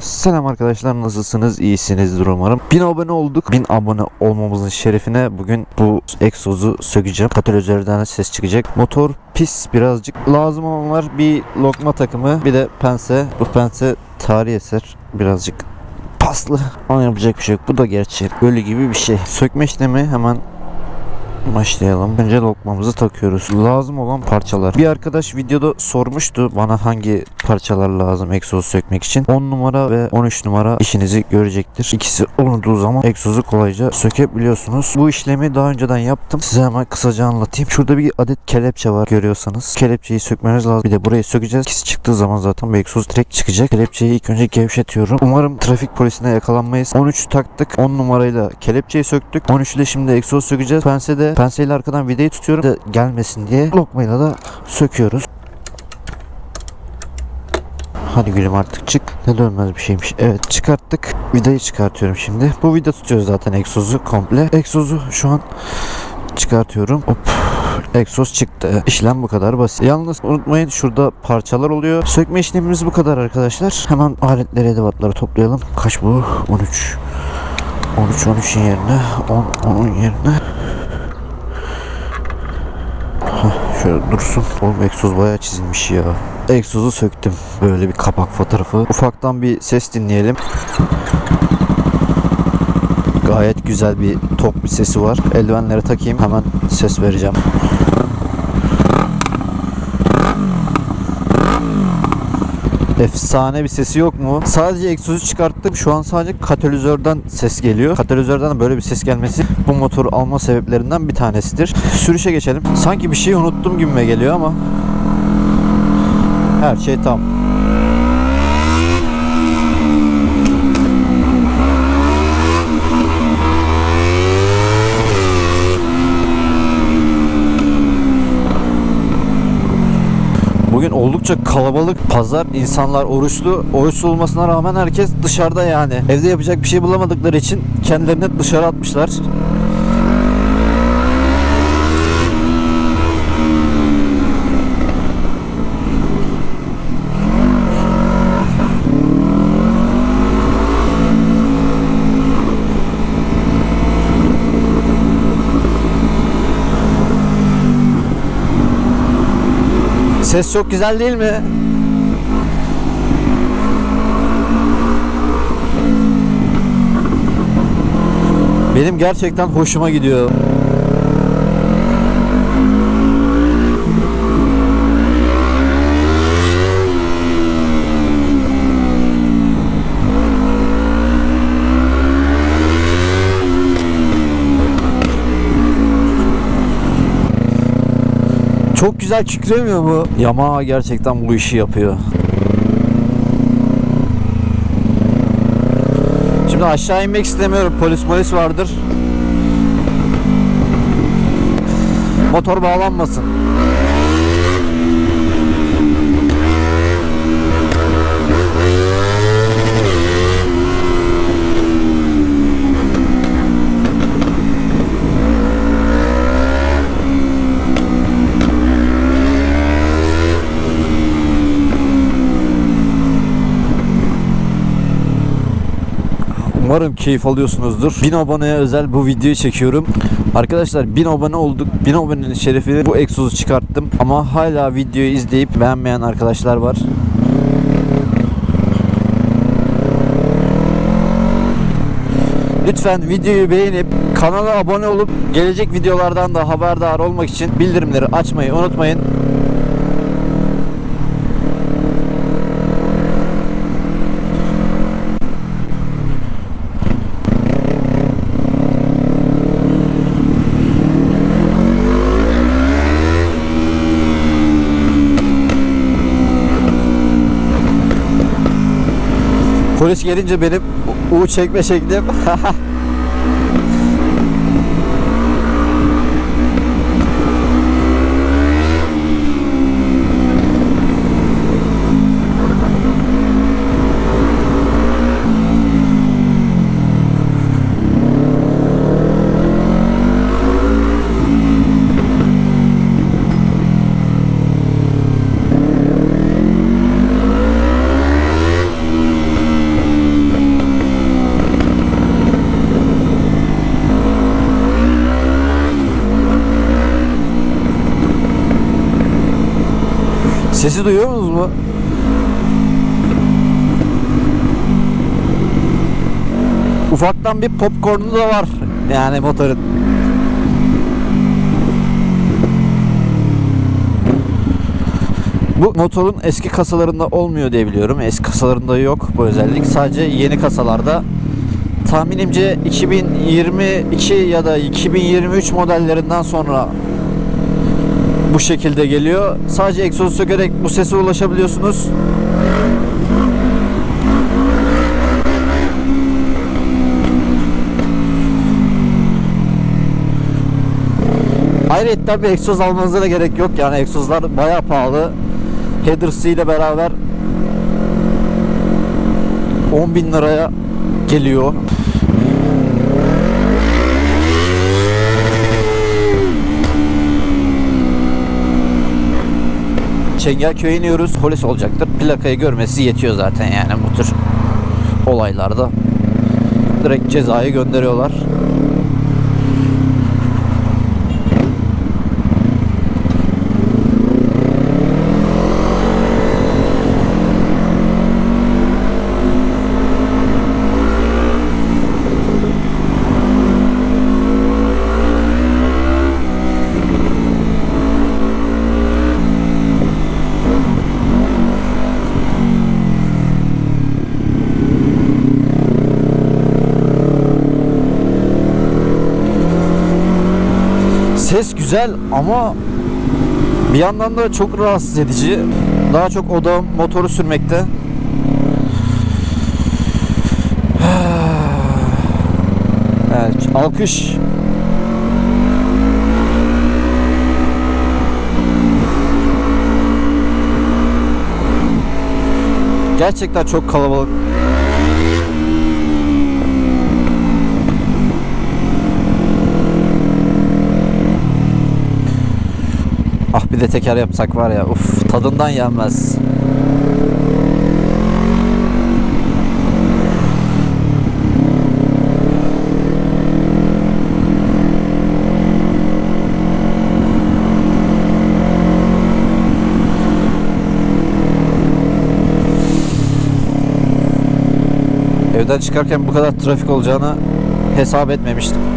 Selam arkadaşlar nasılsınız? İyisinizdir umarım. 1000 abone olduk. 1000 abone olmamızın şerefine bugün bu egzozu sökeceğim. Katalizörden ses çıkacak. Motor pis birazcık. Lazım olanlar bir lokma takımı bir de pense. Bu pense tarihi eser birazcık paslı. Ama yapacak bir şey yok. Bu da gerçek. Ölü gibi bir şey. Sökme işlemi hemen Başlayalım. Önce lokmamızı takıyoruz. Lazım olan parçalar. Bir arkadaş videoda sormuştu bana hangi parçalar lazım egzoz sökmek için. 10 numara ve 13 numara işinizi görecektir. İkisi olduğu zaman egzozu kolayca sökebiliyorsunuz. Bu işlemi daha önceden yaptım. Size hemen kısaca anlatayım. Şurada bir adet kelepçe var görüyorsanız. Kelepçeyi sökmeniz lazım. Bir de burayı sökeceğiz. İkisi çıktığı zaman zaten bu egzoz direkt çıkacak. Kelepçeyi ilk önce gevşetiyorum. Umarım trafik polisine yakalanmayız. 13 taktık. 10 numarayla kelepçeyi söktük. 13 ile şimdi egzoz sökeceğiz. Pense de penseyle arkadan vidayı tutuyorum da gelmesin diye lokmayla da söküyoruz. Hadi gülüm artık çık. Ne dönmez bir şeymiş. Evet çıkarttık. Vidayı çıkartıyorum şimdi. Bu vida tutuyor zaten egzozu komple. Egzozu şu an çıkartıyorum. Hop. Egzoz çıktı. İşlem bu kadar basit. Yalnız unutmayın şurada parçalar oluyor. Sökme işlemimiz bu kadar arkadaşlar. Hemen aletleri edevatları toplayalım. Kaç bu? 13. 13 13'ün yerine 10 10'un yerine Şöyle dursun. Oğlum egzoz bayağı çizilmiş ya. Egzozu söktüm. Böyle bir kapak fotoğrafı. Ufaktan bir ses dinleyelim. Gayet güzel bir tok bir sesi var. Eldivenleri takayım hemen ses vereceğim. Efsane bir sesi yok mu? Sadece egzozu çıkarttım. Şu an sadece katalizörden ses geliyor. Katalizörden böyle bir ses gelmesi bu motoru alma sebeplerinden bir tanesidir. Sürüşe geçelim. Sanki bir şeyi unuttum gibime geliyor ama her şey tam. Bugün oldukça kalabalık pazar. insanlar oruçlu. Oruçlu olmasına rağmen herkes dışarıda yani. Evde yapacak bir şey bulamadıkları için kendilerini dışarı atmışlar. Ses çok güzel değil mi? Benim gerçekten hoşuma gidiyor. Çok güzel kükremiyor mu? Yamaha gerçekten bu işi yapıyor. Şimdi aşağı inmek istemiyorum. Polis polis vardır. Motor bağlanmasın. Umarım keyif alıyorsunuzdur. 1000 aboneye özel bu videoyu çekiyorum. Arkadaşlar 1000 abone olduk. 1000 abonenin şerefine bu egzozu çıkarttım. Ama hala videoyu izleyip beğenmeyen arkadaşlar var. Lütfen videoyu beğenip kanala abone olup gelecek videolardan da haberdar olmak için bildirimleri açmayı unutmayın. Polis gelince benim U çekme şeklim Sesi duyuyor musunuz mu? Ufaktan bir popcornu da var yani motorun. Bu motorun eski kasalarında olmuyor diye biliyorum. Eski kasalarında yok bu özellik. Sadece yeni kasalarda. Tahminimce 2022 ya da 2023 modellerinden sonra bu şekilde geliyor. Sadece egzoz sökerek bu sese ulaşabiliyorsunuz. Ayrıca bir egzoz almanıza da gerek yok. Yani egzozlar bayağı pahalı. Headers'ı ile beraber 10 bin liraya geliyor. Çengelköy'e iniyoruz. Polis olacaktır. Plakayı görmesi yetiyor zaten yani bu tür olaylarda. Direkt cezayı gönderiyorlar. Ses güzel ama bir yandan da çok rahatsız edici. Daha çok odam motoru sürmekte. Evet, alkış. Gerçekten çok kalabalık. Ah bir de teker yapsak var ya uf tadından yenmez. Evden çıkarken bu kadar trafik olacağını hesap etmemiştim.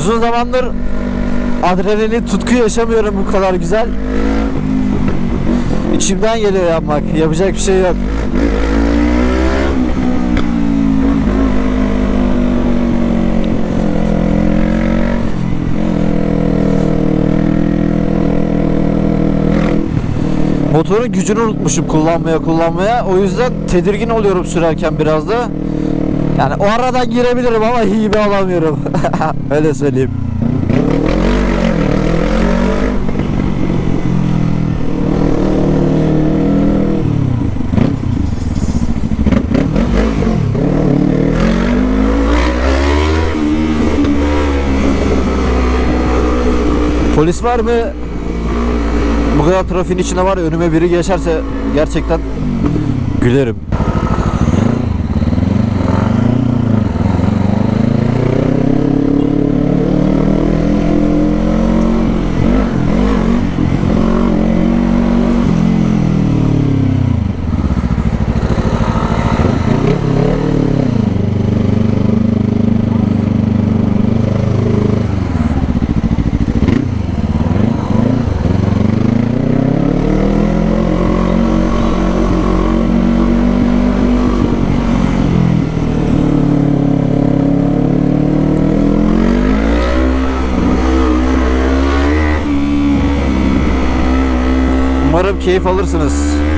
Uzun zamandır adrenalin tutku yaşamıyorum bu kadar güzel. İçimden geliyor yapmak. Yapacak bir şey yok. Motorun gücünü unutmuşum kullanmaya kullanmaya. O yüzden tedirgin oluyorum sürerken biraz da. Yani o aradan girebilirim ama hibe alamıyorum. Öyle söyleyeyim. Polis var mı? Bu kadar trafiğin içinde var ya önüme biri geçerse gerçekten gülerim. Umarım keyif alırsınız.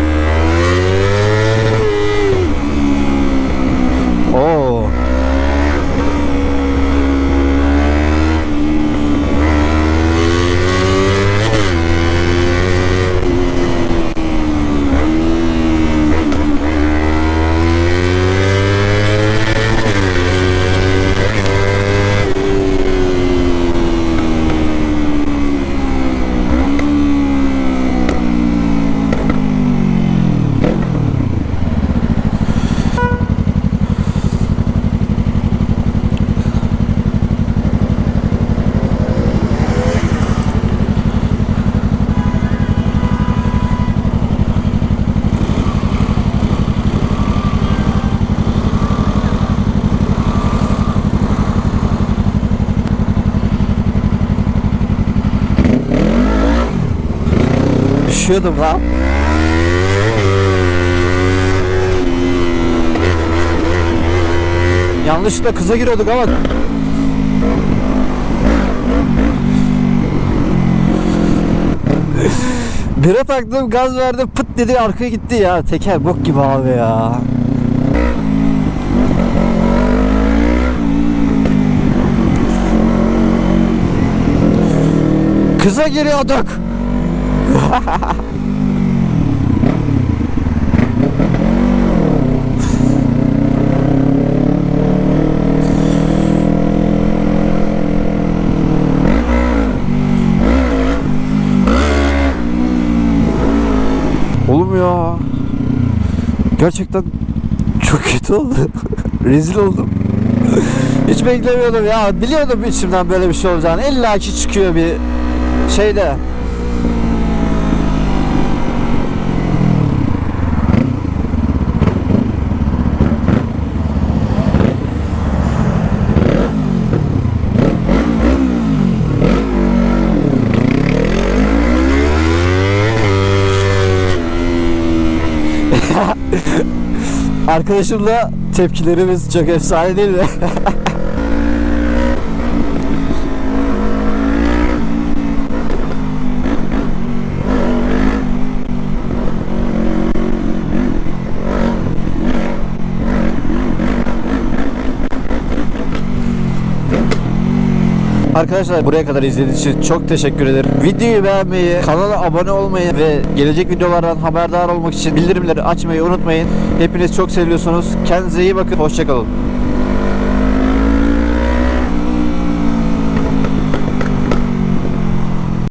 Uçuyordum lan. Yanlışlıkla kıza giriyorduk ama. Bire taktım gaz verdim pıt dedi arkaya gitti ya. Teker bok gibi abi ya. Kıza giriyorduk Oğlum ya. Gerçekten çok kötü oldu. Rezil oldum. Hiç beklemiyordum ya. Biliyordum içimden böyle bir şey olacağını. İlla ki çıkıyor bir şeyde. Arkadaşımla tepkilerimiz çok efsane değil mi? Arkadaşlar buraya kadar izlediğiniz için çok teşekkür ederim. Videoyu beğenmeyi, kanala abone olmayı ve gelecek videolardan haberdar olmak için bildirimleri açmayı unutmayın. Hepiniz çok seviyorsunuz. Kendinize iyi bakın. Hoşçakalın.